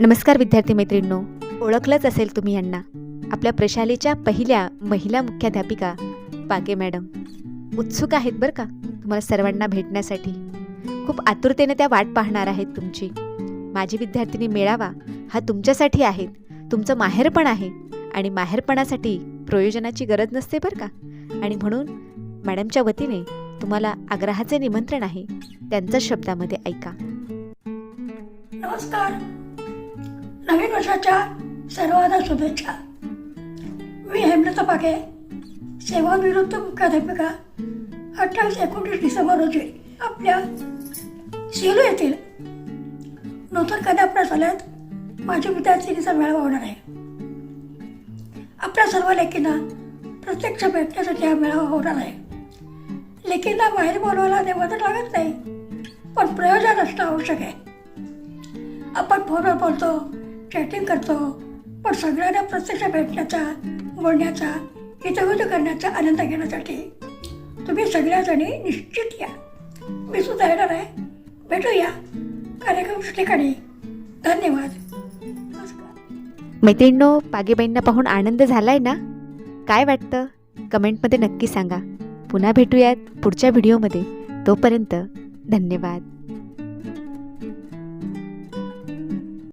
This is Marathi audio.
नमस्कार विद्यार्थी मैत्रिणींनो. ओळखलंच असेल तुम्ही यांना. आपल्या प्रशालेच्या पहिल्या महिला मुख्याध्यापिका पागे मॅडम. उत्सुक आहेत बरं का तुम्हाला सर्वांना भेटण्यासाठी. खूप आतुरतेने त्या वाट पाहणार आहेत तुमची. माझी विद्यार्थिनी मेळावा हा तुमच्यासाठी आहे. तुमचं माहेरपण आहे आणि माहेरपणासाठी प्रयोजनाची गरज नसते बरं का. आणि म्हणून मॅडमच्या वतीने तुम्हाला आग्रहाचे निमंत्रण आहे त्यांच्या शब्दामध्ये ऐका. नमस्कार. नवीन वर्षाच्या सर्वांना शुभेच्छा. मी हेमलता सेवा सेवानिवृत्त मुख्याध्यापिका अठ्ठावीस एकोणतीस डिसेंबर रोजी आपल्या सेलू येथील नूतन कन्या प्रशालेत माझ्या विद्यार्थिनीचा मेळावा होणार आहे. आपल्या सर्व लेखींना प्रत्यक्ष भेटण्यासाठी हा मेळावा होणार आहे. लेकींना बाहेर बोलवायला निमंत्रण लागत नाही. पण प्रयोजन असणं आवश्यक आहे. आपण फोनवर बोलतो चॅटिंग करतो पण सगळ्यांना प्रत्यक्ष भेटण्याचा बोलण्याचा हितगुज करण्याचा आनंद घेण्यासाठी तुम्ही सगळ्याजणी निश्चित या. मी सुद्धा येणार आहे. भेटूया कार्यक्रम ठिकाणी. धन्यवाद. मैत्रिणींनो पागेबाईंना पाहून आनंद झालाय ना? काय वाटतं? कमेंटमध्ये नक्की सांगा. पुन्हा भेटूयात पुढच्या व्हिडिओमध्ये. तोपर्यंत धन्यवाद.